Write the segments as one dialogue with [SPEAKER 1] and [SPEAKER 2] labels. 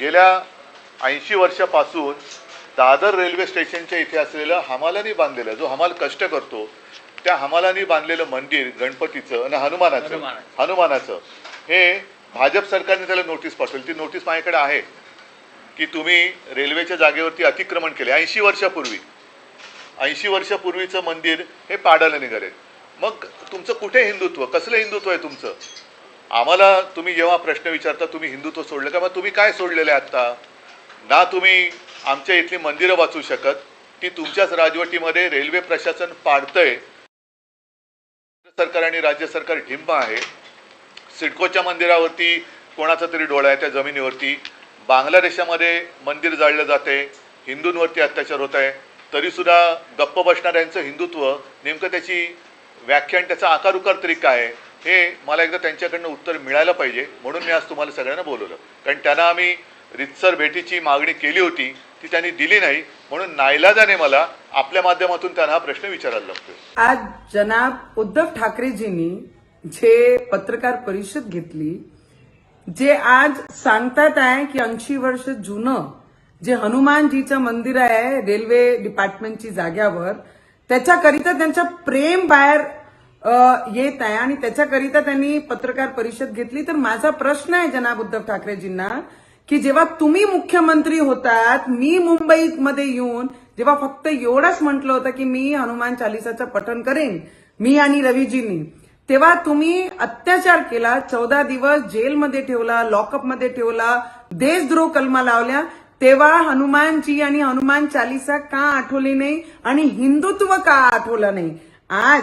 [SPEAKER 1] गेल्या ऐंशी वर्षापासून दादर रेल्वे स्टेशनच्या इथे असलेलं हमालानी बांधलेलं जो हमाल कष्ट करतो त्या हमालानी बांधलेलं मंदिर गणपतीचं आणि हनुमानाचं
[SPEAKER 2] हनुमानाचं.
[SPEAKER 1] हे भाजप सरकारने त्याला नोटीस पाठवली. ती नोटीस माझ्याकडे आहे की तुम्ही रेल्वेच्या जागेवरती अतिक्रमण केले. ऐंशी वर्षापूर्वी ऐंशी वर्षापूर्वीचं मंदिर हे पाडायला निघाले. मग तुमचं कुठे हिंदुत्व? कसलं हिंदुत्व आहे तुमचं? आम्हाला तुम्ही जेव्हा प्रश्न विचारता तुम्ही हिंदुत्व सोडलं का? मग तुम्ही काय सोडलेलं आहे आत्ता? ना तुम्ही आमच्या इथली मंदिरं वाचू शकत ती तुमच्याच राजवटीमध्ये रेल्वे प्रशासन पाडतंय. सरकार आणि राज्य सरकार ढिंब आहे. सिडकोच्या मंदिरावरती कोणाचा तरी डोळा आहे त्या जमिनीवरती. बांगलादेशामध्ये मंदिर जाळलं जाते हिंदूंवरती अत्याचार होत आहे. तरीसुद्धा गप्प बसणाऱ्यांचं हिंदुत्व नेमकं त्याची व्याख्यान त्याचा आकार उकार तरी काय आहे? हे मला एकदा त्यांच्याकडनं उत्तर मिळायला पाहिजे म्हणून मी आज तुम्हाला सगळ्यांना बोलवलं. कारण त्यांना आम्ही रितसर भेटीची मागणी केली होती ती त्यांनी दिली नाही म्हणून नाईलाजाने मला आपल्या माध्यमातून त्यांना हा प्रश्न विचारायला लागतो
[SPEAKER 3] आज जनाब उद्धव ठाकरेजींनी जे पत्रकार परिषद घेतली जे आज सांगतात आहे की ऐंशी वर्ष जुनं जे हनुमानजीचं मंदिर आहे रेल्वे डिपार्टमेंटची जाग्यावर त्याच्याकरिता त्यांच्या प्रेम बाहेर येत आहे आणि त्याच्याकरिता त्यांनी पत्रकार परिषद घेतली. तर माझा प्रश्न आहे जनाब उद्धव ठाकरेजींना की जेव्हा तुम्ही मुख्यमंत्री होतात मी मुंबईमध्ये येऊन जेव्हा फक्त एवढंच म्हटलं होतं की मी हनुमान चालिसाचं पठण करेन मी आणि रवीजींनी तेव्हा तुम्ही अत्याचार केला चौदा दिवस जेलमध्ये ठेवला लॉकअपमध्ये ठेवला देशद्रोह कलमा लावल्या तेव्हा हनुमानजी आणि हनुमान चालिसा का आठवली नाही आणि हिंदुत्व का आठवलं नाही? आज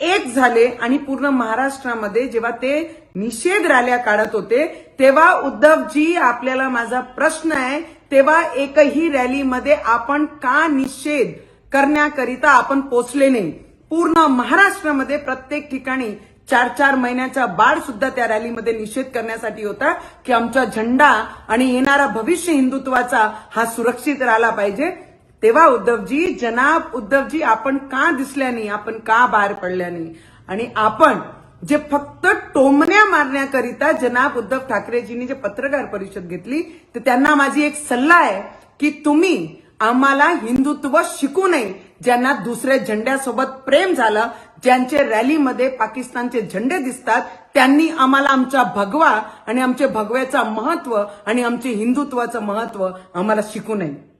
[SPEAKER 3] एक झाले आणि पूर्ण महाराष्ट्रामध्ये जेव्हा ते निषेध रॅल्या काढत होते तेव्हा उद्धवजी आपल्याला माझा प्रश्न आहे तेव्हा एकही रॅलीमध्ये आपण का निषेध करण्याकरिता आपण पोचले नाही? पूर्ण महाराष्ट्रामध्ये प्रत्येक ठिकाणी चार चार महिन्याचा बाळ सुद्धा त्या रॅलीमध्ये निषेध करण्यासाठी होता की आमचा झेंडा आणि येणारा भविष्य हिंदुत्वाचा हा सुरक्षित राहिला पाहिजे. तेव्हा उद्धवजी जनाब उद्धवजी आपण का दिसल्याने आपण का बाहेर पडल्या नाही? आणि आपण जे फक्त टोमण्या मारण्याकरिता जनाब उद्धव ठाकरेजींनी जे पत्रकार परिषद घेतली तर त्यांना माझी एक सल्ला आहे की तुम्ही आम्हाला हिंदुत्व शिकू नये ज्यांना दुसऱ्या झेंड्यासोबत प्रेम झालं ज्यांचे रॅलीमध्ये पाकिस्तानचे झेंडे दिसतात त्यांनी आम्हाला आमचा भगवा आणि आमचे भगव्याचं महत्त्व आणि आमचे हिंदुत्वाचं महत्त्व आम्हाला शिकू नये.